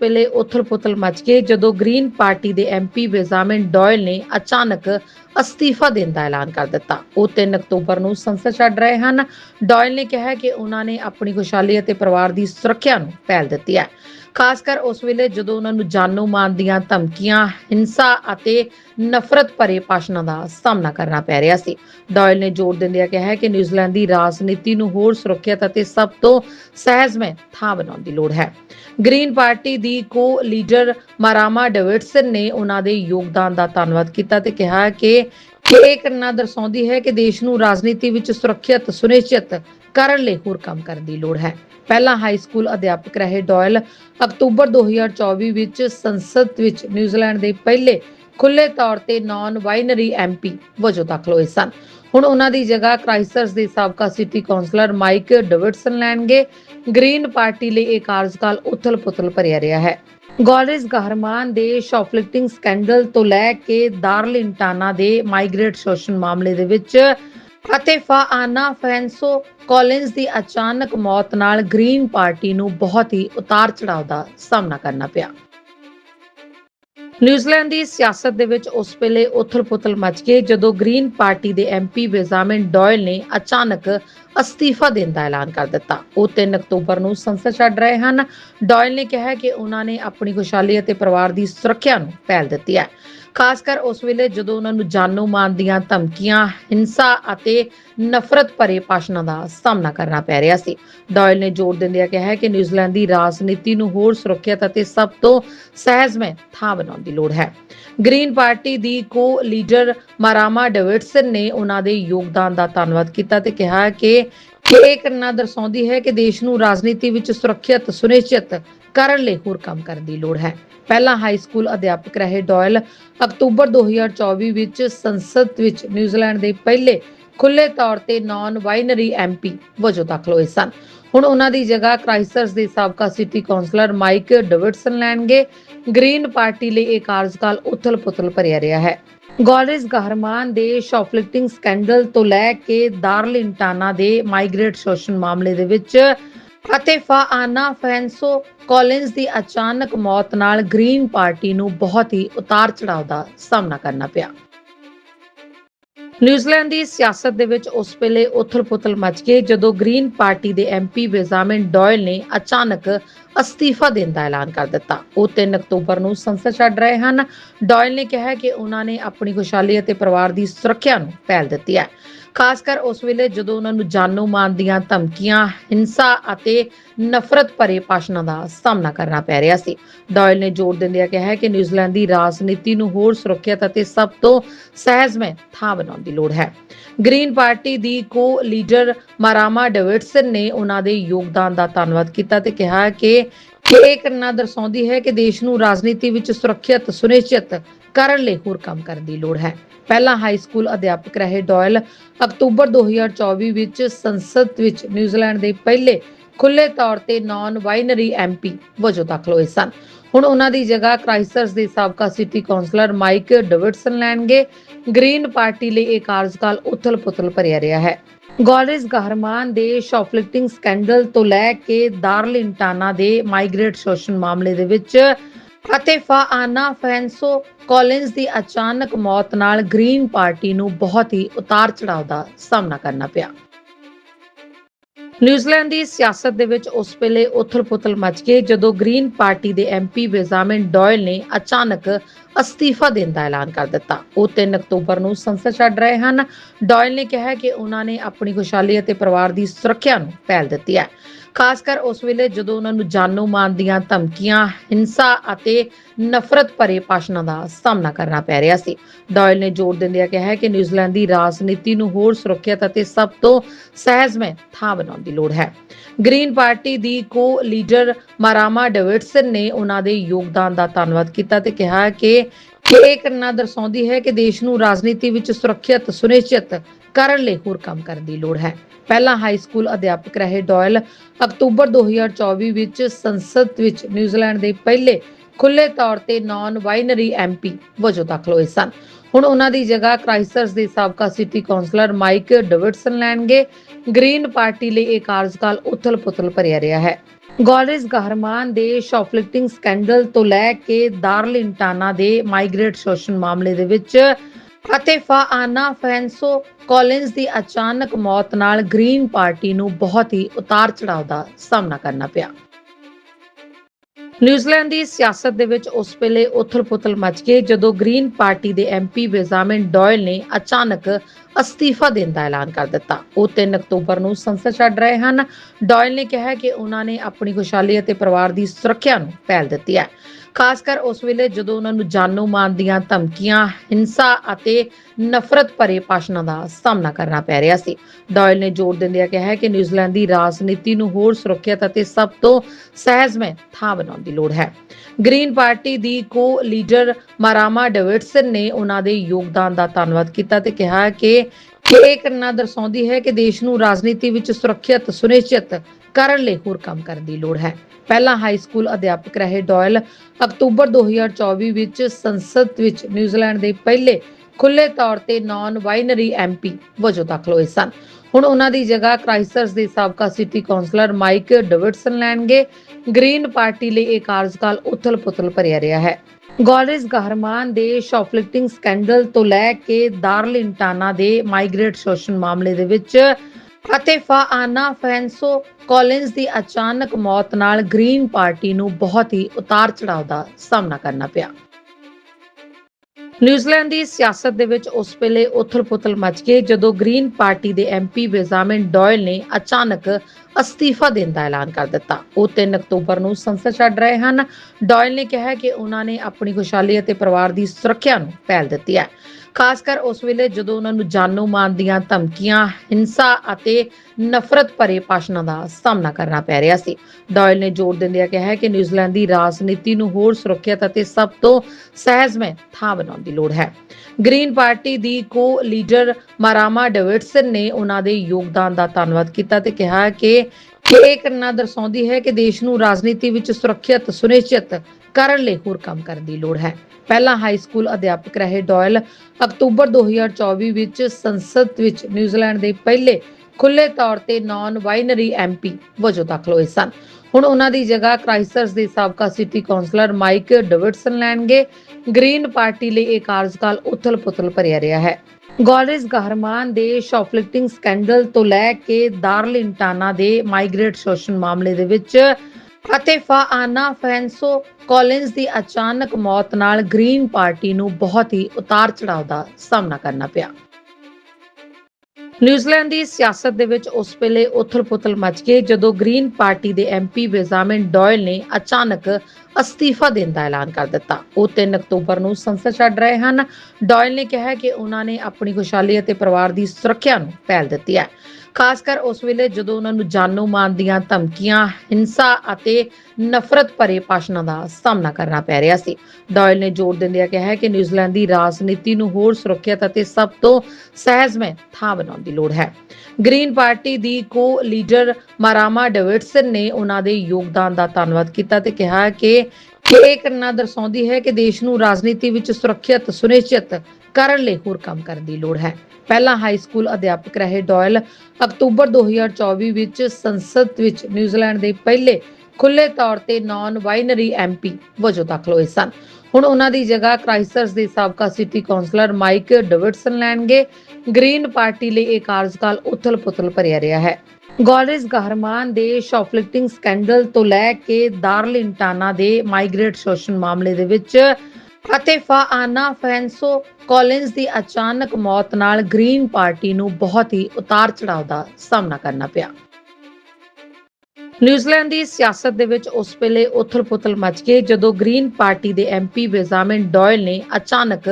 ਵੇਲੇ ਉਥਲ-ਪੁਥਲ ਮਚ ਗਈ ਜਦੋਂ ਗ੍ਰੀਨ ਪਾਰਟੀ ਦੇ ਐਮਪੀ ਬੈਂਜਾਮਿਨ ਡੋਇਲ ਨੇ ਅਚਾਨਕ ਅਸਤੀਫਾ ਦੇਣ ਦਾ ਐਲਾਨ ਕਰ ਦਿੱਤਾ। ਉਹ 3 ਅਕਤੂਬਰ ਨੂੰ ਸੰਸਦ ਛੱਡ ਰਹੇ ਹਨ। ਡੋਇਲ ਨੇ ਕਿਹਾ ਕਿ ਉਹਨਾਂ ਨੇ ਆਪਣੀ ਖੁਸ਼ਹਾਲੀ ਅਤੇ ਪਰਿਵਾਰ ਦੀ ਸੁਰੱਖਿਆ ਨੂੰ ਪਹਿਲ ਦਿੱਤੀ ਹੈ। ਖਾਸ ਕਰ ਉਸ ਵੇਲੇ ਜਦੋਂ ਉਹਨਾਂ ਨੂੰ ਜਾਨੋਂ ਮਾਰਨ ਦੀਆਂ ਧਮਕੀਆਂ, ਹਿੰਸਾ ਅਤੇ ਨਫ਼ਰਤ ਭਰੇ ਭਾਸ਼ਣਾਂ ਦਾ ਸਾਹਮਣਾ ਕਰਨਾ ਪੈ ਰਿਹਾ ਸੀ। ਡੋਇਲ ਨੇ ਜ਼ੋਰ ਦਿੰਦਿਆਂ ਕਿਹਾ ਕਿ ਨਿਊਜ਼ੀਲੈਂਡ ਦੀ ਰਾਜਨੀਤੀ ਨੂੰ ਹੋਰ ਸੁਰੱਖਿਅਤ ਅਤੇ ਸਭ ਤੋਂ ਸਹਿਜਮੈ ਥਾਂ ਬਣਾਉਣ ਦੀ ਲੋੜ ਹੈ। ਗ੍ਰੀਨ ਪਾਰਟੀ ਦੀ ਕੋ ਲੀਡਰ ਮਾਰਾਮਾ ਡੇਵਿਡਸਨ ਨੇ ਉਹਨਾਂ ਦੇ ਯੋਗਦਾਨ ਦਾ ਧੰਨਵਾਦ ਕੀਤਾ ਤੇ ਕਿਹਾ ਕਿ ਇਹ ਕਰਨਾ ਦਰਸਾਉਂਦੀ ਹੈ ਕਿ ਦੇਸ਼ ਨੂੰ ਰਾਜਨੀਤੀ ਵਿੱਚ ਸੁਰੱਖਿਅਤ, ਸੁਨਿਸ਼ਚਿਤ ਕਰਨ ਲਈ ਹੋਰ ਕੰਮ ਕਰਨ ਦੀ ਲੋੜ ਹੈ। ਪਹਿਲਾਂ ਹਾਈ ਸਕੂਲ ਅਧਿਆਪਕ ਰਹੇ ਡੋਇਲ ਅਕਤੂਬਰ 2024 ਵਿੱਚ ਸੰਸਦ ਵਿੱਚ ਨਿਊਜ਼ੀਲੈਂਡ ਦੇ ਪਹਿਲੇ ਖੁੱਲੇ ਤੌਰ ਤੇ ਨਾਨ ਬਾਈਨਰੀ ਐਮਪੀ ਵਜੋਂ ਦਾਖਲ ਹੋਏ ਸਨ। ਹੁਣ ਉਹਨਾਂ ਦੀ ਜਗ੍ਹਾ ਕ੍ਰਾਈਸਟਚਰਚ ਦੇ ਸਾਬਕਾ ਸਿਟੀ ਕਾਉਂਸਲਰ ਮਾਈਕ ਡੇਵਿਡਸਨ ਲੈਣਗੇ। ਗ੍ਰੀਨ ਪਾਰਟੀ ਲਈ ਇਹ ਕਾਰਜਕਾਲ ਉਥਲ-ਪੁਥਲ ਭਰਿਆ ਰਿਹਾ ਹੈ। ਗੋਲਿਸ ਗਹਰਮਾਨ ਦੇ ਸ਼ਾਪਲਿਫਟਿੰਗ ਸਕੈਂਡਲ ਤੋਂ ਲੈ ਕੇ ਦਾਰਲਿੰਟਾਨਾ ਦੇ ਮਾਈਗ੍ਰੇਟ ਸ਼ੋਸ਼ਣ ਮਾਮਲੇ ਦੇ ਵਿੱਚ ਅਤੇ ਫਾਆਨਾ ਫੈਂਸੋ ਕੋਲਿੰਸ ਦੀ ਅਚਾਨਕ ਮੌਤ ਨਾਲ ਗ੍ਰੀਨ ਪਾਰਟੀ ਨੂੰ ਬਹੁਤ ਹੀ ਉਤਾਰ ਚੜਾਅ ਦਾ ਸਾਹਮਣਾ ਕਰਨਾ ਪਿਆ। ਨਿਊਜ਼ੀਲੈਂਡ ਦੀ ਸਿਆਸਤ ਦੇ ਵਿੱਚ ਉਸ ਵੇਲੇ ਉਥਲ-ਪੁਥਲ ਮਚ ਗਈ ਜਦੋਂ ਗ੍ਰੀਨ ਪਾਰਟੀ ਦੇ ਐਮਪੀ ਬੇਜ਼ਾਮਿਨ ਡੋਇਲ ਨੇ ਅਚਾਨਕ ਅਸਤੀਫਾ ਦੇਣ ਦਾ ਐਲਾਨ ਕਰ ਦਿੱਤਾ। ਉਹ 3 ਅਕਤੂਬਰ ਨੂੰ ਸੰਸਦ ਛੱਡ ਰਹੇ ਹਨ। ਡੋਇਲ ਨੇ ਕਿਹਾ ਕਿ ਉਹਨਾਂ ਨੇ ਆਪਣੀ ਖੁਸ਼ਹਾਲੀ ਅਤੇ ਪਰਿਵਾਰ ਦੀ ਸੁਰੱਖਿਆ ਨੂੰ ਪਹਿਲ ਦਿੱਤੀ ਹੈ। ਖਾਸ ਕਰ ਉਸ ਵੇਲੇ ਜਦੋਂ ਉਹਨਾਂ ਨੂੰ ਜਾਨੋਂ ਮਾਰਨ ਦੀਆਂ ਧਮਕੀਆਂ, ਹਿੰਸਾ ਅਤੇ ਨਫ਼ਰਤ ਭਰੇ ਭਾਸ਼ਣਾਂ ਦਾ ਸਾਹਮਣਾ ਕਰਨਾ ਪੈ ਰਿਹਾ ਸੀ। ਡੋਇਲ ਨੇ ਜ਼ੋਰ ਦਿੰਦਿਆਂ ਕਿਹਾ ਕਿ ਨਿਊਜ਼ੀਲੈਂਡ ਦੀ ਰਾਜਨੀਤੀ ਨੂੰ ਹੋਰ ਸੁਰੱਖਿਅਤ ਅਤੇ ਸਭ ਤੋਂ ਸਹਿਜਮੈ ਥਾਂ ਬਣਾਉਣ ਦੀ ਲੋੜ ਹੈ। ਗ੍ਰੀਨ ਪਾਰਟੀ ਦੀ ਕੋ ਲੀਡਰ ਮਾਰਾਮਾ ਡੇਵਿਡਸਨ ਨੇ ਉਹਨਾਂ ਦੇ ਯੋਗਦਾਨ ਦਾ ਧੰਨਵਾਦ ਕੀਤਾ ਤੇ ਕਿਹਾ ਕਿ ਇਹ ਕਰਨਾ ਦਰਸਾਉਂਦੀ ਹੈ ਕਿ ਦੇਸ਼ ਨੂੰ ਰਾਜਨੀਤੀ ਵਿੱਚ ਸੁਰੱਖਿਅਤ, ਸੁਨਿਸ਼ਚਿਤ ਕਰਨ ਲਈ ਹੋਰ ਕੰਮ ਕਰਨ ਦੀ ਲੋੜ ਹੈ। ਪਹਿਲਾਂ ਹਾਈ ਸਕੂਲ ਅਧਿਆਪਕ ਰਹੇ ਡੋਇਲ ਅਕਤੂਬਰ 2024 ਵਿੱਚ ਸੰਸਦ ਵਿੱਚ ਨਿਊਜ਼ੀਲੈਂਡ ਦੇ ਪਹਿਲੇ ਖੁੱਲੇ ਤੌਰ ਤੇ ਨਾਨ ਬਾਈਨਰੀ ਐਮਪੀ ਵਜੋਂ ਦਾਖਲ ਹੋਏ ਸਨ। ਹੁਣ ਉਹਨਾਂ ਦੀ ਜਗ੍ਹਾ ਕ੍ਰਾਈਸਟਚਰਚ ਦੇ ਸਾਬਕਾ ਸਿਟੀ ਕਾਉਂਸਲਰ ਮਾਈਕ ਡੇਵਿਡਸਨ ਲੈਣਗੇ। ਗ੍ਰੀਨ ਪਾਰਟੀ ਲਈ ਇਹ ਕਾਰਜਕਾਲ ਉਥਲ-ਪੁਥਲ ਭਰਿਆ ਰਿਹਾ ਹੈ। ਗੋਲਿਸ ਗਹਰਮਾਨ ਦੇ ਸ਼ਾਪਲਿਫਟਿੰਗ ਸਕੈਂਡਲ ਤੋਂ ਲੈ ਕੇ ਦਾਰਲਿੰਟਾਨਾ ਦੇ ਮਾਈਗ੍ਰੇਟ ਸ਼ੋਸ਼ਣ ਮਾਮਲੇ ਦੇ ਵਿੱਚ ਅਤੇ ਫਾਆਨਾ ਫੈਂਸੋ ਕੋਲਿੰਸ ਦੀ ਅਚਾਨਕ ਮੌਤ ਨਾਲ ਗ੍ਰੀਨ ਪਾਰਟੀ ਨੂੰ ਬਹੁਤ ਹੀ ਉਤਾਰ ਚੜਾਅ ਦਾ ਸਾਹਮਣਾ ਕਰਨਾ ਪਿਆ। ਨਿਊਜ਼ੀਲੈਂਡ ਦੀ ਸਿਆਸਤ ਦੇ ਵਿੱਚ ਉਸ ਵੇਲੇ ਉਥਲ-ਪੁਥਲ ਮਚ ਗਈ ਜਦੋਂ ਗ੍ਰੀਨ ਪਾਰਟੀ ਦੇ ਐਮਪੀ ਬੇਜ਼ਾਮਿਨ ਡੋਇਲ ਨੇ ਅਚਾਨਕ ਅਸਤੀਫਾ ਦੇਣ ਦਾ ਐਲਾਨ ਕਰ ਦਿੱਤਾ। ਉਹ 3 ਅਕਤੂਬਰ ਨੂੰ ਸੰਸਦ ਛੱਡ ਰਹੇ ਹਨ। ਡੋਇਲ ਨੇ ਕਿਹਾ ਕਿ ਉਹਨਾਂ ਨੇ ਆਪਣੀ ਖੁਸ਼ਹਾਲੀ ਅਤੇ ਪਰਿਵਾਰ ਦੀ ਸੁਰੱਖਿਆ ਨੂੰ ਪਹਿਲ ਦਿੱਤੀ ਹੈ। ਖਾਸ ਕਰ ਉਸ ਵੇਲੇ ਜਦੋਂ ਉਹਨਾਂ ਨੂੰ ਜਾਨੋਂ ਮਾਰਨ ਦੀਆਂ ਧਮਕੀਆਂ, ਹਿੰਸਾ ਅਤੇ ਨਫ਼ਰਤ ਭਰੇ ਭਾਸ਼ਣਾਂ ਦਾ ਸਾਹਮਣਾ ਕਰਨਾ ਪੈ ਰਿਹਾ ਸੀ। ਡੋਇਲ ਨੇ ਜ਼ੋਰ ਦਿੰਦਿਆਂ ਕਿਹਾ ਕਿ ਨਿਊਜ਼ੀਲੈਂਡ ਦੀ ਰਾਜਨੀਤੀ ਨੂੰ ਹੋਰ ਸੁਰੱਖਿਅਤ ਅਤੇ ਸਭ ਤੋਂ ਸਹਿਜਮੈ ਥਾਂ ਬਣਾਉਣ ਦੀ ਲੋੜ ਹੈ। ਗ੍ਰੀਨ ਪਾਰਟੀ ਦੀ ਕੋ ਲੀਡਰ ਮਾਰਾਮਾ ਡੇਵਿਡਸਨ ਨੇ ਉਹਨਾਂ ਦੇ ਯੋਗਦਾਨ ਦਾ ਧੰਨਵਾਦ ਕੀਤਾ ਤੇ ਕਿਹਾ ਕਿ ਇਹ ਕਰਨਾ ਦਰਸਾਉਂਦੀ ਹੈ ਕਿ ਦੇਸ਼ ਨੂੰ ਰਾਜਨੀਤੀ ਵਿੱਚ ਸੁਰੱਖਿਅਤ, ਸੁਨਿਸ਼ਚਿਤ ਕਰਨ ਲਈ ਹੋਰ ਕੰਮ ਕਰਨ ਦੀ ਲੋੜ ਹੈ। ਪਹਿਲਾਂ ਹਾਈ ਸਕੂਲ ਅਧਿਆਪਕ ਰਹੇ ਡੋਇਲ ਅਕਤੂਬਰ 2024 ਵਿੱਚ ਸੰਸਦ ਵਿੱਚ ਨਿਊਜ਼ੀਲੈਂਡ ਦੇ ਪਹਿਲੇ ਖੁੱਲੇ ਤੌਰ ਤੇ ਨਾਨ ਬਾਈਨਰੀ ਐਮਪੀ ਵਜੋਂ ਦਾਖਲ ਹੋਏ ਸਨ। ਹੁਣ ਉਹਨਾਂ ਦੀ ਜਗ੍ਹਾ ਕ੍ਰਾਈਸਟਚਰਚ ਦੇ ਸਾਬਕਾ ਸਿਟੀ ਕਾਉਂਸਲਰ ਮਾਈਕ ਡੇਵਿਡਸਨ ਲੈਣਗੇ। ਗ੍ਰੀਨ ਪਾਰਟੀ ਲਈ ਇਹ ਕਾਰਜਕਾਲ ਉਥਲ-ਪੁਥਲ ਭਰਿਆ ਰਿਹਾ ਹੈ। ਗੋਲਿਸ ਗਹਰਮਾਨ ਦੇ ਸ਼ਾਪਲਿਫਟਿੰਗ ਸਕੈਂਡਲ ਤੋਂ ਲੈ ਕੇ ਦਾਰਲਿੰਟਾਨਾ ਦੇ ਮਾਈਗ੍ਰੇਟ ਸ਼ੋਸ਼ਣ ਮਾਮਲੇ ਦੇ ਵਿੱਚ ਅਤੇ ਫਾਆਨਾ ਫੈਂਸੋ ਕੋਲਿੰਸ ਦੀ ਅਚਾਨਕ ਮੌਤ ਨਾਲ ਗ੍ਰੀਨ ਪਾਰਟੀ ਨੂੰ ਬਹੁਤ ਹੀ ਉਤਾਰ ਚੜਾਅ ਦਾ ਸਾਹਮਣਾ ਕਰਨਾ ਪਿਆ। ਨਿਊਜ਼ੀਲੈਂਡ ਦੀ ਸਿਆਸਤ ਦੇ ਵਿੱਚ ਉਸ ਵੇਲੇ ਉਥਲ-ਪੁਥਲ ਮਚ ਗਈ, ਜਦੋਂ ਗ੍ਰੀਨ ਪਾਰਟੀ ਦੇ ਐਮਪੀ ਬੇਜ਼ਾਮਿਨ ਡੋਇਲ ਨੇ ਅਚਾਨਕ ਅਸਤੀਫਾ ਦੇਣ ਦਾ ਐਲਾਨ ਕਰ ਦਿੱਤਾ। ਉਹ 3 ਅਕਤੂਬਰ ਨੂੰ ਸੰਸਦ ਛੱਡ ਰਹੇ ਹਨ। ਡੋਇਲ ਨੇ ਕਿਹਾ ਕਿ ਉਹਨਾਂ ਨੇ ਆਪਣੀ ਖੁਸ਼ਹਾਲੀ ਅਤੇ ਪਰਿਵਾਰ ਦੀ ਸੁਰੱਖਿਆ ਨੂੰ ਪਹਿਲ ਦਿੱਤੀ ਹੈ। ਖਾਸ ਕਰ ਉਸ ਵੇਲੇ ਜਦੋਂ ਉਹਨਾਂ ਨੂੰ ਜਾਨੋਂ ਮਾਰਨ ਦੀਆਂ ਧਮਕੀਆਂ, ਹਿੰਸਾ ਅਤੇ ਨਫ਼ਰਤ ਭਰੇ ਭਾਸ਼ਣਾਂ ਦਾ ਸਾਹਮਣਾ ਕਰਨਾ ਪੈ ਰਿਹਾ ਸੀ। ਡੋਇਲ ਨੇ ਜ਼ੋਰ ਦਿੰਦਿਆਂ ਕਿਹਾ ਕਿ ਨਿਊਜ਼ੀਲੈਂਡ ਦੀ ਰਾਜਨੀਤੀ ਨੂੰ ਹੋਰ ਸੁਰੱਖਿਅਤ ਅਤੇ ਸਭ ਤੋਂ ਸਹਿਜਮੈ ਥਾਂ ਬਣਾਉਣ ਦੀ ਲੋੜ ਹੈ। ਗ੍ਰੀਨ ਪਾਰਟੀ ਦੀ ਕੋ ਲੀਡਰ ਮਾਰਾਮਾ ਡੇਵਿਡਸਨ ਨੇ ਉਹਨਾਂ ਦੇ ਯੋਗਦਾਨ ਦਾ ਧੰਨਵਾਦ ਕੀਤਾ ਤੇ ਕਿਹਾ ਕਿ ਇਹ ਕਰਨਾ ਦਰਸਾਉਂਦੀ ਹੈ ਕਿ ਦੇਸ਼ ਨੂੰ ਰਾਜਨੀਤੀ ਵਿੱਚ ਸੁਰੱਖਿਅਤ, ਸੁਨਿਸ਼ਚਿਤ ਕਰਨ ਲਈ ਹੋਰ ਕੰਮ ਕਰਨ ਦੀ ਲੋੜ ਹੈ। ਪਹਿਲਾਂ ਹਾਈ ਸਕੂਲ ਅਧਿਆਪਕ ਰਹੇ ਡੋਇਲ ਅਕਤੂਬਰ 2024 ਵਿੱਚ ਸੰਸਦ ਵਿੱਚ ਨਿਊਜ਼ੀਲੈਂਡ ਦੇ ਪਹਿਲੇ ਖੁੱਲੇ ਤੌਰ ਤੇ ਨਾਨ ਬਾਈਨਰੀ ਐਮਪੀ ਵਜੋਂ ਦਾਖਲ ਹੋਏ ਸਨ। ਹੁਣ ਉਹਨਾਂ ਦੀ ਜਗ੍ਹਾ ਕ੍ਰਾਈਸਟਚਰਚ ਦੇ ਸਾਬਕਾ ਸਿਟੀ ਕਾਉਂਸਲਰ ਮਾਈਕ ਡੇਵਿਡਸਨ ਲੈਣਗੇ। ਗ੍ਰੀਨ ਪਾਰਟੀ ਲਈ ਇਹ ਕਾਰਜਕਾਲ ਉਥਲ-ਪੁਥਲ ਭਰਿਆ ਰਿਹਾ ਹੈ। ਗੋਲਰਿਸ ਗਹਿਰਮਾਨ ਦੇ ਸ਼ਾਪਲਿਫਟਿੰਗ ਸਕੈਂਡਲ ਤੋਂ ਲੈ ਕੇ ਦਾਰਲਿੰਟਾਨਾ ਦੇ ਮਾਈਗ੍ਰੇਟ ਸ਼ੋਸ਼ਣ ਮਾਮਲੇ ਦੇ ਵਿੱਚ ਅਤੇ ਫਾਆਨਾ ਫੈਂਸੋ ਕੋਲਿੰਸ ਦੀ ਅਚਾਨਕ ਮੌਤ ਨਾਲ ਗ੍ਰੀਨ ਪਾਰਟੀ ਨੂੰ ਬਹੁਤ ਹੀ ਉਤਾਰ ਚੜਾਅ ਦਾ ਸਾਹਮਣਾ ਕਰਨਾ ਪਿਆ। ਨਿਊਜ਼ੀਲੈਂਡ ਦੀ ਸਿਆਸਤ ਦੇ ਵਿੱਚ ਉਸ ਵੇਲੇ ਉਥਲ-ਪੁਥਲ ਮਚ ਗਈ ਜਦੋਂ ਗ੍ਰੀਨ ਪਾਰਟੀ ਦੇ ਐਮਪੀ ਬੇਜ਼ਾਮਿਨ ਡੋਇਲ ਨੇ ਅਚਾਨਕ ਅਸਤੀਫਾ ਦੇਣ ਦਾ ਐਲਾਨ ਕਰ ਦਿੱਤਾ। ਉਹ 3 ਅਕਤੂਬਰ ਨੂੰ ਸੰਸਦ ਛੱਡ ਰਹੇ ਹਨ। ਡੋਇਲ ਨੇ ਕਿਹਾ ਕਿ ਉਹਨਾਂ ਨੇ ਆਪਣੀ ਖੁਸ਼ਹਾਲੀ ਅਤੇ ਪਰਿਵਾਰ ਦੀ ਸੁਰੱਖਿਆ ਨੂੰ ਪਹਿਲ ਦਿੱਤੀ ਹੈ। ਖਾਸ ਕਰ ਉਸ ਵੇਲੇ ਜਦੋਂ ਉਹਨਾਂ ਨੂੰ ਜਾਨੋਂ ਮਾਰਨ ਦੀਆਂ ਧਮਕੀਆਂ, ਹਿੰਸਾ ਅਤੇ ਨਫ਼ਰਤ ਭਰੇ ਭਾਸ਼ਣਾਂ ਦਾ ਸਾਹਮਣਾ ਕਰਨਾ ਪੈ ਰਿਹਾ ਸੀ। ਡੋਇਲ ਨੇ ਜ਼ੋਰ ਦਿੰਦਿਆਂ ਕਿਹਾ ਕਿ ਨਿਊਜ਼ੀਲੈਂਡ ਦੀ ਰਾਜਨੀਤੀ ਨੂੰ ਹੋਰ ਸੁਰੱਖਿਅਤ ਅਤੇ ਸਭ ਤੋਂ ਸਹਿਜਮੈ ਥਾਂ ਬਣਾਉਣ ਦੀ ਲੋੜ ਹੈ। ਗ੍ਰੀਨ ਪਾਰਟੀ ਦੀ ਕੋ ਲੀਡਰ ਮਾਰਾਮਾ ਡੇਵਿਡਸਨ ਨੇ ਉਹਨਾਂ ਦੇ ਯੋਗਦਾਨ ਦਾ ਧੰਨਵਾਦ ਕੀਤਾ ਤੇ ਕਿਹਾ ਕਿ ਇਹ ਕਰਨਾ ਦਰਸਾਉਂਦੀ ਹੈ ਕਿ ਦੇਸ਼ ਨੂੰ ਰਾਜਨੀਤੀ ਵਿੱਚ ਸੁਰੱਖਿਅਤ, ਸੁਨਿਸ਼ਚਿਤ ਕਰਨ ਲਈ ਹੋਰ ਕੰਮ ਕਰਨ ਦੀ ਲੋੜ ਹੈ। ਪਹਿਲਾਂ ਹਾਈ ਸਕੂਲ ਅਧਿਆਪਕ ਰਹੇ ਡੋਇਲ ਅਕਤੂਬਰ 2024 ਵਿੱਚ ਸੰਸਦ ਵਿੱਚ ਨਿਊਜ਼ੀਲੈਂਡ ਦੇ ਪਹਿਲੇ ਖੁੱਲੇ ਤੌਰ ਤੇ ਨਾਨ ਬਾਈਨਰੀ ਐਮਪੀ ਵਜੋਂ ਦਾਖਲ ਹੋਏ ਸਨ। ਹੁਣ ਉਹਨਾਂ ਦੀ ਜਗ੍ਹਾ ਕ੍ਰਾਈਸਟਚਰਚ ਦੇ ਸਾਬਕਾ ਸਿਟੀ ਕਾਉਂਸਲਰ ਮਾਈਕ ਡੇਵਿਡਸਨ ਲੈਣਗੇ। ਗ੍ਰੀਨ ਪਾਰਟੀ ਲਈ ਇਹ ਕਾਰਜਕਾਲ ਉਥਲ-ਪੁਥਲ ਭਰਿਆ ਰਿਹਾ ਹੈ। ਗੋਲਰਿਸ ਗਹਿਰਮਾਨ ਦੇ ਸ਼ਾਪਲਿਫਟਿੰਗ ਸਕੈਂਡਲ ਤੋਂ ਲੈ ਕੇ ਦਾਰਲਿੰਟਾਨਾ ਦੇ ਮਾਈਗ੍ਰੇਟ ਸ਼ੋਸ਼ਣ ਮਾਮਲੇ ਦੇ ਵਿੱਚ ਅਤੇ ਫਾਆਨਾ ਫੈਂਸੋ ਕੋਲਿੰਸ ਦੀ ਅਚਾਨਕ ਮੌਤ ਨਾਲ ਗ੍ਰੀਨ ਪਾਰਟੀ ਨੂੰ ਬਹੁਤ ਹੀ ਉਤਾਰ ਚੜਾਅ ਦਾ ਸਾਹਮਣਾ ਕਰਨਾ ਪਿਆ। ਨਿਊਜ਼ੀਲੈਂਡ ਦੀ ਸਿਆਸਤ ਦੇ ਵਿੱਚ ਉਸ ਵੇਲੇ ਉਥਲ-ਪੁਥਲ ਮਚ ਗਈ ਜਦੋਂ ਗ੍ਰੀਨ ਪਾਰਟੀ ਦੇ ਐਮਪੀ ਬੇਜ਼ਾਮਿਨ ਡੋਇਲ ਨੇ ਅਚਾਨਕ ਅਸਤੀਫਾ ਦੇਣ ਦਾ ਐਲਾਨ ਕਰ ਦਿੱਤਾ। ਉਹ 3 ਅਕਤੂਬਰ ਨੂੰ ਸੰਸਦ ਛੱਡ ਰਹੇ ਹਨ। ਡੋਇਲ ਨੇ ਕਿਹਾ ਕਿ ਉਹਨਾਂ ਨੇ ਆਪਣੀ ਖੁਸ਼ਹਾਲੀ ਅਤੇ ਪਰਿਵਾਰ ਦੀ ਸੁਰੱਖਿਆ ਨੂੰ ਪਹਿਲ ਦਿੱਤੀ ਹੈ। ਖਾਸ ਕਰ ਉਸ ਵੇਲੇ ਜਦੋਂ ਉਹਨਾਂ ਨੂੰ ਜਾਨੋਂ ਮਾਰਨ ਦੀਆਂ ਧਮਕੀਆਂ, ਹਿੰਸਾ ਅਤੇ ਨਫ਼ਰਤ ਭਰੇ ਭਾਸ਼ਣਾਂ ਦਾ ਸਾਹਮਣਾ ਕਰਨਾ ਪੈ ਰਿਹਾ ਸੀ। ਡੋਇਲ ਨੇ ਜ਼ੋਰ ਦਿੰਦਿਆਂ ਕਿਹਾ ਕਿ ਨਿਊਜ਼ੀਲੈਂਡ ਦੀ ਰਾਜਨੀਤੀ ਨੂੰ ਹੋਰ ਸੁਰੱਖਿਅਤ ਅਤੇ ਸਭ ਤੋਂ ਸਹਿਜਮੈ ਥਾਂ ਬਣਾਉਣ ਦੀ ਲੋੜ ਹੈ। ਗ੍ਰੀਨ ਪਾਰਟੀ ਦੀ ਕੋ ਲੀਡਰ ਮਾਰਾਮਾ ਡੇਵਿਡਸਨ ਨੇ ਉਹਨਾਂ ਦੇ ਯੋਗਦਾਨ ਦਾ ਧੰਨਵਾਦ ਕੀਤਾ ਤੇ ਕਿਹਾ ਕਿ ਇਹ ਕਰਨਾ ਦਰਸਾਉਂਦੀ ਹੈ ਕਿ ਦੇਸ਼ ਨੂੰ ਰਾਜਨੀਤੀ ਵਿੱਚ ਸੁਰੱਖਿਅਤ, ਸੁਨਿਸ਼ਚਿਤ ਕਰਨ ਲਈ ਹੋਰ ਕੰਮ ਕਰਨ ਦੀ ਲੋੜ ਹੈ। ਪਹਿਲਾਂ ਹਾਈ ਸਕੂਲ ਅਧਿਆਪਕ ਰਹੇ ਡੋਇਲ ਅਕਤੂਬਰ 2024 ਵਿੱਚ ਸੰਸਦ ਵਿੱਚ ਨਿਊਜ਼ੀਲੈਂਡ ਦੇ ਪਹਿਲੇ ਖੁੱਲੇ ਤੌਰ ਤੇ ਨਾਨ ਬਾਈਨਰੀ ਐਮਪੀ ਵਜੋਂ ਦਾਖਲ ਹੋਏ ਸਨ। ਹੁਣ ਉਹਨਾਂ ਦੀ ਜਗ੍ਹਾ ਕ੍ਰਾਈਸਟਚਰਚ ਦੇ ਸਾਬਕਾ ਸਿਟੀ ਕਾਉਂਸਲਰ ਮਾਈਕ ਡੇਵਿਡਸਨ ਲੈਣਗੇ। ਗ੍ਰੀਨ ਪਾਰਟੀ ਲਈ ਇਹ ਕਾਰਜਕਾਲ ਉਥਲ-ਪੁਥਲ ਭਰਿਆ ਰਿਹਾ ਹੈ। ਗੋਲਰਿਸ ਗਹਿਰਮਾਨ ਦੇ ਸ਼ਾਪਲਿਫਟਿੰਗ ਸਕੈਂਡਲ ਤੋਂ ਲੈ ਕੇ ਦਾਰਲਿੰਟਾਨਾ ਦੇ ਮਾਈਗ੍ਰੇਟ ਸ਼ੋਸ਼ਣ ਮਾਮਲੇ ਦੇ ਵਿੱਚ ਅਤੇ ਫਾਆਨਾ ਫੈਂਸੋ ਕੋਲਿੰਸ ਦੀ ਅਚਾਨਕ ਮੌਤ ਨਾਲ ਗ੍ਰੀਨ ਪਾਰਟੀ ਨੂੰ ਬਹੁਤ ਹੀ ਉਤਾਰ ਚੜਾਅ ਦਾ ਸਾਹਮਣਾ ਕਰਨਾ ਪਿਆ। ਨਿਊਜ਼ੀਲੈਂਡ ਦੀ ਸਿਆਸਤ ਦੇ ਵਿੱਚ ਉਸ ਵੇਲੇ ਉਥਲ-ਪੁਥਲ ਮਚ ਗਈ ਜਦੋਂ ਗ੍ਰੀਨ ਪਾਰਟੀ ਦੇ ਐਮਪੀ ਬੈਜ਼ਾਮਿਨ ਡੋਇਲ ਨੇ ਅਚਾਨਕ ਅਸਤੀਫਾ ਦੇਣ ਦਾ ਐਲਾਨ ਕਰ ਦਿੱਤਾ। ਉਹ 3 ਅਕਤੂਬਰ ਨੂੰ ਸੰਸਦ ਛੱਡ ਰਹੇ ਹਨ। ਡੋਇਲ ਨੇ ਕਿਹਾ ਕਿ ਉਹਨਾਂ ਨੇ ਆਪਣੀ ਖੁਸ਼ਹਾਲੀ ਅਤੇ ਪਰਿਵਾਰ ਦੀ ਸੁਰੱਖਿਆ ਨੂੰ ਪਹਿਲ ਦਿੱਤੀ ਹੈ। ਖਾਸ ਕਰ ਉਸ ਵੇਲੇ ਜਦੋਂ ਉਹਨਾਂ ਨੂੰ ਜਾਨੋਂ ਮਾਰਨ ਦੀਆਂ ਧਮਕੀਆਂ, ਹਿੰਸਾ ਅਤੇ ਨਫ਼ਰਤ ਭਰੇ ਭਾਸ਼ਣਾਂ ਦਾ ਸਾਹਮਣਾ ਕਰਨਾ ਪੈ ਰਿਹਾ ਸੀ। ਡੋਇਲ ਨੇ ਜ਼ੋਰ ਦਿੰਦਿਆਂ ਕਿਹਾ ਕਿ ਨਿਊਜ਼ੀਲੈਂਡ ਦੀ ਰਾਜਨੀਤੀ ਨੂੰ ਹੋਰ ਸੁਰੱਖਿਅਤ ਅਤੇ ਸਭ ਤੋਂ ਸਹਿਜਮੈ ਥਾਂ ਬਣਾਉਣ ਦੀ ਲੋੜ ਹੈ। ਗ੍ਰੀਨ ਪਾਰਟੀ ਦੀ ਕੋ ਲੀਡਰ ਮਾਰਾਮਾ ਡੇਵਿਡਸਨ ਨੇ ਉਹਨਾਂ ਦੇ ਯੋਗਦਾਨ ਦਾ ਧੰਨਵਾਦ ਕੀਤਾ ਤੇ ਕਿਹਾ ਕਿ ਇਹ ਕਰਨਾ ਦਰਸਾਉਂਦੀ ਹੈ ਕਿ ਦੇਸ਼ ਨੂੰ ਰਾਜਨੀਤੀ ਵਿੱਚ ਸੁਰੱਖਿਅਤ, ਸੁਨਿਸ਼ਚਿਤ ਕਰਨ ਲਈ ਹੋਰ ਕੰਮ ਕਰਨ ਦੀ ਲੋੜ ਹੈ। ਪਹਿਲਾਂ ਹਾਈ ਸਕੂਲ ਅਧਿਆਪਕ ਰਹੇ ਡੋਇਲ ਅਕਤੂਬਰ 2024 ਵਿੱਚ ਸੰਸਦ ਵਿੱਚ ਨਿਊਜ਼ੀਲੈਂਡ ਦੇ ਪਹਿਲੇ ਖੁੱਲੇ ਤੌਰ ਤੇ ਨਾਨ ਬਾਈਨਰੀ ਐਮਪੀ ਵਜੋਂ ਦਾਖਲ ਹੋਏ ਸਨ। ਹੁਣ ਉਹਨਾਂ ਦੀ ਜਗ੍ਹਾ ਕ੍ਰਾਈਸਟਚਰਚ ਦੇ ਸਾਬਕਾ ਸਿਟੀ ਕਾਉਂਸਲਰ ਮਾਈਕ ਡੇਵਿਡਸਨ ਲੈਣਗੇ। ਗ੍ਰੀਨ ਪਾਰਟੀ ਲਈ ਇਹ ਕਾਰਜਕਾਲ ਉਥਲ-ਪੁਥਲ ਭਰਿਆ ਰਿਹਾ ਹੈ। ਗੋਲਰਿਸ ਗਹਿਰਮਾਨ ਦੇ ਸ਼ਾਪਲਿਫਟਿੰਗ ਸਕੈਂਡਲ ਤੋਂ ਲੈ ਕੇ ਦਾਰਲਿੰਟਾਨਾ ਦੇ ਮਾਈਗ੍ਰੇਟ ਸ਼ੋਸ਼ਣ ਮਾਮਲੇ ਦੇ ਵਿੱਚ ਅਤੇ ਫਾਆਨਾ ਫੈਂਸੋ ਕੋਲਿੰਸ ਦੀ ਅਚਾਨਕ ਮੌਤ ਨਾਲ ਗ੍ਰੀਨ ਪਾਰਟੀ ਨੂੰ ਬਹੁਤ ਹੀ ਉਤਾਰ ਚੜਾਅ ਦਾ ਸਾਹਮਣਾ ਕਰਨਾ ਪਿਆ। ਨਿਊਜ਼ੀਲੈਂਡ ਦੀ ਸਿਆਸਤ ਦੇ ਵਿੱਚ ਉਸ ਵੇਲੇ ਉਥਲ-ਪੁਥਲ ਮਚ ਗਈ ਜਦੋਂ ਗ੍ਰੀਨ ਪਾਰਟੀ ਦੇ ਐਮਪੀ ਬੈਜ਼ਾਮਿਨ ਡੋਇਲ ਨੇ ਅਚਾਨਕ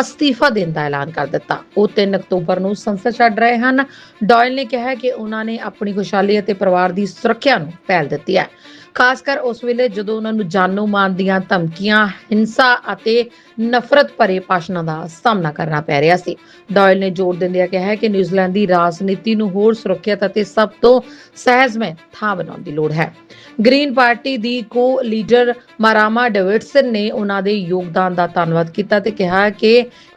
ਅਸਤੀਫਾ ਦੇਣ ਦਾ ਐਲਾਨ ਕਰ ਦਿੱਤਾ। ਉਹ 3 ਅਕਤੂਬਰ ਨੂੰ ਸੰਸਦ ਛੱਡ ਰਹੇ ਹਨ। ਡੋਇਲ ਨੇ ਕਿਹਾ ਕਿ ਉਹਨਾਂ ਨੇ ਆਪਣੀ ਖੁਸ਼ਹਾਲੀ ਅਤੇ ਪਰਿਵਾਰ ਦੀ ਸੁਰੱਖਿਆ ਨੂੰ ਪਹਿਲ ਦਿੱਤੀ ਹੈ। ਖਾਸ ਕਰ ਉਸ ਵੇਲੇ ਜਦੋਂ ਉਹਨਾਂ ਨੂੰ ਜਾਨੋਂ ਮਾਰਨ ਦੀਆਂ ਧਮਕੀਆਂ, ਹਿੰਸਾ ਅਤੇ ਨਫ਼ਰਤ ਭਰੇ ਭਾਸ਼ਣਾਂ ਦਾ ਸਾਹਮਣਾ ਕਰਨਾ ਪੈ ਰਿਹਾ ਸੀ। ਡੋਇਲ ਨੇ ਜ਼ੋਰ ਦਿੰਦਿਆਂ ਕਿਹਾ ਕਿ ਨਿਊਜ਼ੀਲੈਂਡ ਦੀ ਰਾਜਨੀਤੀ ਨੂੰ ਹੋਰ ਸੁਰੱਖਿਅਤ ਅਤੇ ਸਭ ਤੋਂ ਸਹਿਜਮੈ ਥਾਂ ਬਣਾਉਣ ਦੀ ਲੋੜ ਹੈ। ਗ੍ਰੀਨ ਪਾਰਟੀ ਦੀ ਕੋ ਲੀਡਰ ਮਾਰਾਮਾ ਡੇਵਿਡਸਨ ਨੇ ਉਹਨਾਂ ਦੇ ਯੋਗਦਾਨ ਦਾ ਧੰਨਵਾਦ ਕੀਤਾ ਤੇ ਕਿਹਾ ਕਿ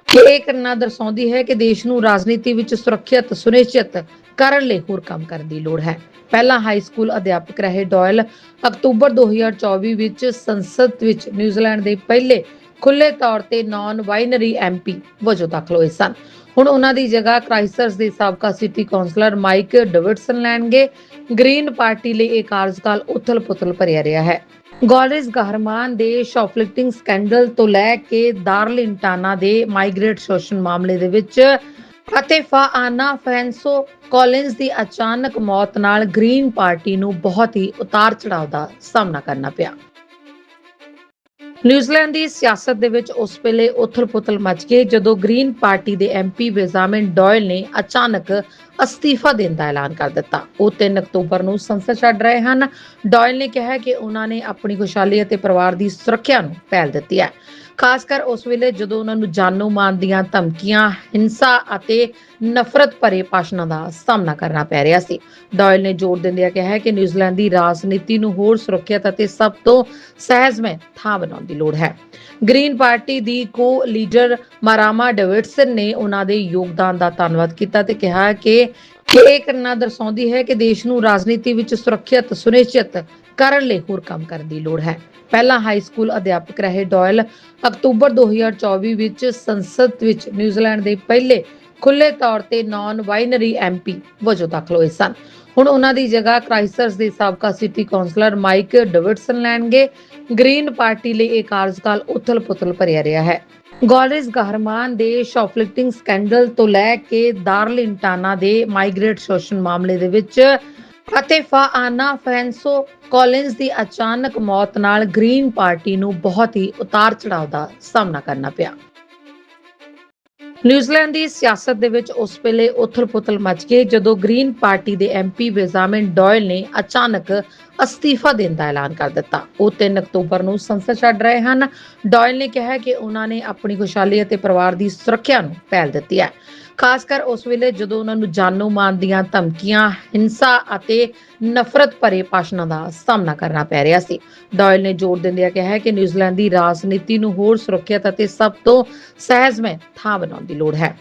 ਇਹ ਕਰਨਾ ਦਰਸਾਉਂਦੀ ਹੈ ਕਿ ਦੇਸ਼ ਨੂੰ ਰਾਜਨੀਤੀ ਵਿੱਚ ਸੁਰੱਖਿਅਤ, ਸੁਨਿਸ਼ਚਿਤ ਕਰਨ ਲਈ ਹੋਰ ਕੰਮ ਕਰਨ ਦੀ ਲੋੜ ਹੈ। ਪਹਿਲਾਂ ਹਾਈ ਸਕੂਲ ਅਧਿਆਪਕ ਰਹੇ ਡੋਇਲ ਅਕਤੂਬਰ 2024 ਵਿੱਚ ਸੰਸਦ ਵਿੱਚ ਨਿਊਜ਼ੀਲੈਂਡ ਦੇ ਪਹਿਲੇ ਖੁੱਲੇ ਤੌਰ ਤੇ ਨਾਨ ਬਾਈਨਰੀ ਐਮਪੀ ਵਜੋਂ ਦਾਖਲ ਹੋਏ ਸਨ। ਹੁਣ ਉਹਨਾਂ ਦੀ ਜਗ੍ਹਾ ਕ੍ਰਾਈਸਟਚਰਚ ਦੇ ਸਾਬਕਾ ਸਿਟੀ ਕਾਉਂਸਲਰ ਮਾਈਕ ਡੇਵਿਡਸਨ ਲੈਣਗੇ। ਗ੍ਰੀਨ ਪਾਰਟੀ ਲਈ ਇਹ ਕਾਰਜਕਾਲ ਉਥਲ-ਪੁਥਲ ਭਰਿਆ ਰਿਹਾ ਹੈ। ਗੋਲਿਸ ਗਹਰਮਾਨ ਦੇ ਸ਼ਾਪਲਿਫਟਿੰਗ ਸਕੈਂਡਲ ਤੋਂ ਲੈ ਕੇ ਦਾਰਲਿੰਟਾਨਾ ਦੇ ਮਾਈਗ੍ਰੇਟ ਸ਼ੋਸ਼ਣ ਮਾਮਲੇ ਦੇ ਵਿੱਚ ਅਤੇ ਫਾਆਨਾ ਫੈਂਸੋ ਕੋਲਿੰਸ ਦੀ ਅਚਾਨਕ ਮੌਤ ਨਾਲ ਗ੍ਰੀਨ ਪਾਰਟੀ ਨੂੰ ਬਹੁਤ ਹੀ ਉਤਾਰ ਚੜਾਵ ਦਾ ਸਾਹਮਣਾ ਕਰਨਾ ਪਿਆ। ਨਿਊਜ਼ੀਲੈਂਡ ਦੀ ਸਿਆਸਤ ਦੇ ਵਿੱਚ ਉਸ ਵੇਲੇ ਉਥਲ-ਪੁਥਲ ਮਚ ਗਈ ਜਦੋਂ ਗ੍ਰੀਨ ਪਾਰਟੀ ਦੇ ਐਮਪੀ ਬੇਜ਼ਾਮਿਨ ਡੋਇਲ ਨੇ ਅਚਾਨਕ ਅਸਤੀਫਾ ਦੇਣ ਦਾ ਐਲਾਨ ਕਰ ਦਿੱਤਾ। ਉਹ 3 ਅਕਤੂਬਰ ਨੂੰ ਸੰਸਦ ਛੱਡ ਰਹੇ ਹਨ। ਡੋਇਲ ਨੇ ਕਿਹਾ ਕਿ ਉਹਨਾਂ ਨੇ ਆਪਣੀ ਖੁਸ਼ਹਾਲੀ ਅਤੇ ਪਰਿਵਾਰ ਦੀ ਸੁਰੱਖਿਆ ਨੂੰ ਪਹਿਲ ਦਿੱਤੀ ਹੈ। ਖਾਸ ਕਰ ਉਸ ਵੇਲੇ ਜਦੋਂ ਉਹਨਾਂ ਨੂੰ ਜਾਨੋਂ ਮਾਰਨ ਦੀਆਂ ਧਮਕੀਆਂ, ਹਿੰਸਾ ਅਤੇ ਨਫ਼ਰਤ ਭਰੇ ਭਾਸ਼ਣਾਂ ਦਾ ਸਾਹਮਣਾ ਕਰਨਾ ਪੈ ਰਿਹਾ ਸੀ। ਡੋਇਲ ਨੇ ਜ਼ੋਰ ਦਿੰਦਿਆਂ ਕਿਹਾ ਕਿ ਨਿਊਜ਼ੀਲੈਂਡ ਦੀ ਰਾਜਨੀਤੀ ਨੂੰ ਹੋਰ ਸੁਰੱਖਿਅਤ ਅਤੇ ਸਭ ਤੋਂ ਸਹਿਜਮੈ ਥਾਂ ਬਣਾਉਣ ਦੀ ਲੋੜ ਹੈ। ਗ੍ਰੀਨ ਪਾਰਟੀ ਦੀ ਕੋ ਲੀਡਰ ਮਾਰਾਮਾ ਡੇਵਿਡਸਨ ਨੇ ਉਹਨਾਂ ਦੇ ਯੋਗਦਾਨ ਦਾ ਧੰਨਵਾਦ ਕੀਤਾ ਤੇ ਕਿਹਾ ਕਿ ਇਹ ਕਰਨਾ ਦਰਸਾਉਂਦੀ ਹੈ ਕਿ ਦੇਸ਼ ਨੂੰ ਰਾਜਨੀਤੀ ਵਿੱਚ ਸੁਰੱਖਿਅਤ, ਸੁਨਿਸ਼ਚਿਤ ਕਰਨ ਲਈ ਹੋਰ ਕੰਮ ਕਰਨ ਦੀ ਲੋੜ ਹੈ। ਪਹਿਲਾਂ ਹਾਈ ਸਕੂਲ ਅਧਿਆਪਕ ਰਹੇ ਡੋਇਲ ਅਕਤੂਬਰ 2024 ਵਿੱਚ ਸੰਸਦ ਵਿੱਚ ਨਿਊਜ਼ੀਲੈਂਡ ਦੇ ਪਹਿਲੇ ਖੁੱਲੇ ਤੌਰ ਤੇ ਨਾਨ ਬਾਈਨਰੀ ਐਮਪੀ ਵਜੋਂ ਦਾਖਲ ਹੋਏ ਸਨ। ਹੁਣ ਉਹਨਾਂ ਦੀ ਜਗ੍ਹਾ ਕ੍ਰਾਈਸਟਚਰਚ ਦੇ ਸਾਬਕਾ ਸਿਟੀ ਕਾਉਂਸਲਰ ਮਾਈਕ ਡੇਵਿਡਸਨ ਲੈਣਗੇ। ਗ੍ਰੀਨ ਪਾਰਟੀ ਲਈ ਇਹ ਕਾਰਜਕਾਲ ਉਥਲ-ਪੁਥਲ ਭਰਿਆ ਰਿਹਾ ਹੈ। ਗੋਲਿਸ ਗਹਰਮਾਨ ਦੇ ਸ਼ਾਪਲਿਫਟਿੰਗ ਸਕੈਂਡਲ ਤੋਂ ਲੈ ਕੇ ਦਾਰਲਿੰਟਾਨਾ ਦੇ ਮਾਈਗ੍ਰੇਟ ਸ਼ੋਸ਼ਣ ਮਾਮਲੇ ਦੇ ਵਿੱਚ ਅਤੇ ਫਾਆਨਾ ਫੈਂਸੋ ਕੋਲਿੰਸ ਦੀ ਅਚਾਨਕ ਮੌਤ ਨਾਲ ਗ੍ਰੀਨ ਪਾਰਟੀ ਨੂੰ ਬਹੁਤ ਹੀ ਉਤਾਰ ਚੜਾਵ ਦਾ ਸਾਹਮਣਾ ਕਰਨਾ ਪਿਆ। ਨਿਊਜ਼ੀਲੈਂਡ ਦੀ ਸਿਆਸਤ ਦੇ ਵਿੱਚ ਉਸ ਵੇਲੇ ਉਥਲ-ਪੁਥਲ ਮਚ ਗਈ ਜਦੋਂ ਗ੍ਰੀਨ ਪਾਰਟੀ ਦੇ ਐਮਪੀ ਬੇਜ਼ਾਮਿਨ ਡੋਇਲ ਨੇ ਅਚਾਨਕ ਅਸਤੀਫਾ ਦੇਣ ਦਾ ਐਲਾਨ ਕਰ ਦਿੱਤਾ। ਉਹ 3 ਅਕਤੂਬਰ ਨੂੰ ਸੰਸਦ ਛੱਡ ਰਹੇ ਹਨ। ਡੋਇਲ ਨੇ ਕਿਹਾ ਕਿ ਉਹਨਾਂ ਨੇ ਆਪਣੀ ਖੁਸ਼ਹਾਲੀ ਅਤੇ ਪਰਿਵਾਰ ਦੀ ਸੁਰੱਖਿਆ ਨੂੰ ਪਹਿਲ ਦਿੱਤੀ ਹੈ। ਖਾਸ ਕਰ ਉਸ ਵੇਲੇ ਜਦੋਂ ਉਹਨਾਂ ਨੂੰ ਜਾਨੋਂ ਮਾਰਨ ਦੀਆਂ ਧਮਕੀਆਂ, ਹਿੰਸਾ ਅਤੇ ਨਫ਼ਰਤ ਭਰੇ ਭਾਸ਼ਣਾਂ ਦਾ ਸਾਹਮਣਾ ਕਰਨਾ ਪੈ ਰਿਹਾ ਸੀ। ਡੋਇਲ ਨੇ ਜ਼ੋਰ ਦਿੰਦਿਆਂ ਕਿਹਾ ਕਿ ਨਿਊਜ਼ੀਲੈਂਡ ਦੀ ਰਾਜਨੀਤੀ ਨੂੰ ਹੋਰ ਸੁਰੱਖਿਅਤ ਅਤੇ ਸਭ ਤੋਂ ਸਹਿਜਮੈ ਥਾਂ ਬਣਾਉਣ ਦੀ ਲੋੜ ਹੈ।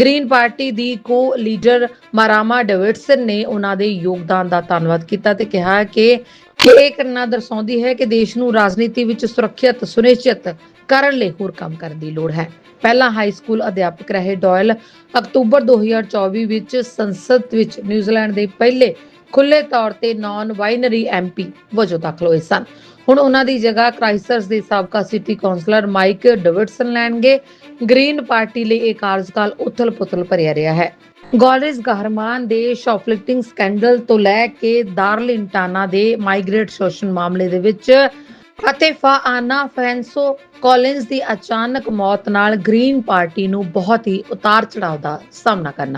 ਗ੍ਰੀਨ ਪਾਰਟੀ ਦੀ ਕੋ ਲੀਡਰ ਮਾਰਾਮਾ ਡੇਵਿਡਸਨ ਨੇ ਉਹਨਾਂ ਦੇ ਯੋਗਦਾਨ ਦਾ ਧੰਨਵਾਦ ਕੀਤਾ ਤੇ ਕਿਹਾ ਕਿ ਇਹ ਕਰਨਾ ਦਰਸਾਉਂਦੀ ਹੈ ਕਿ ਦੇਸ਼ ਨੂੰ ਰਾਜਨੀਤੀ ਵਿੱਚ ਸੁਰੱਖਿਅਤ, ਸੁਨਿਸ਼ਚਿਤ ਕਰਨ ਲਈ ਹੋਰ ਕੰਮ ਕਰਨ ਦੀ ਲੋੜ ਹੈ। ਪਹਿਲਾਂ ਹਾਈ ਸਕੂਲ ਅਧਿਆਪਕ ਰਹੇ ਡੋਇਲ ਅਕਤੂਬਰ 2024 ਵਿੱਚ ਸੰਸਦ ਵਿੱਚ ਨਿਊਜ਼ੀਲੈਂਡ ਦੇ ਪਹਿਲੇ ਖੁੱਲੇ ਤੌਰ ਤੇ ਨਾਨ ਬਾਈਨਰੀ ਐਮਪੀ ਵਜੋਂ ਦਾਖਲ ਹੋਏ ਸਨ। ਹੁਣ ਉਹਨਾਂ ਦੀ ਜਗ੍ਹਾ ਕ੍ਰਾਈਸਟਚਰਚ ਦੇ ਸਾਬਕਾ ਸਿਟੀ ਕਾਉਂਸਲਰ ਮਾਈਕ ਡੇਵਿਡਸਨ ਲੈਣਗੇ। ਗ੍ਰੀਨ ਪਾਰਟੀ ਲਈ ਇਹ ਕਾਰਜਕਾਲ ਉਥਲ-ਪੁਥਲ ਭਰਿਆ ਰਿਹਾ ਹੈ। ਗੋਲਿਸ ਗਹਰਮਾਨ ਦੇ ਸ਼ਾਪਲਿਫਟਿੰਗ ਸਕੈਂਡਲ ਤੋਂ ਲੈ ਕੇ ਦਾਰਲਿੰਟਾਨਾ ਦੇ ਮਾਈਗ੍ਰੇਟ ਸ਼ੋਸ਼ਣ ਮਾਮਲੇ ਦੇ ਵਿੱਚ ਅਤੇ ਫਾਆਨਾ ਫੈਂਸੋ ਕੋਲਿੰਸ ਦੀ ਅਚਾਨਕ ਮੌਤ ਨਾਲ ਗ੍ਰੀਨ ਪਾਰਟੀ ਨੂੰ ਬਹੁਤ ਹੀ ਉਤਾਰ ਚੜਾਵ ਦਾ ਸਾਹਮਣਾ ਕਰਨਾ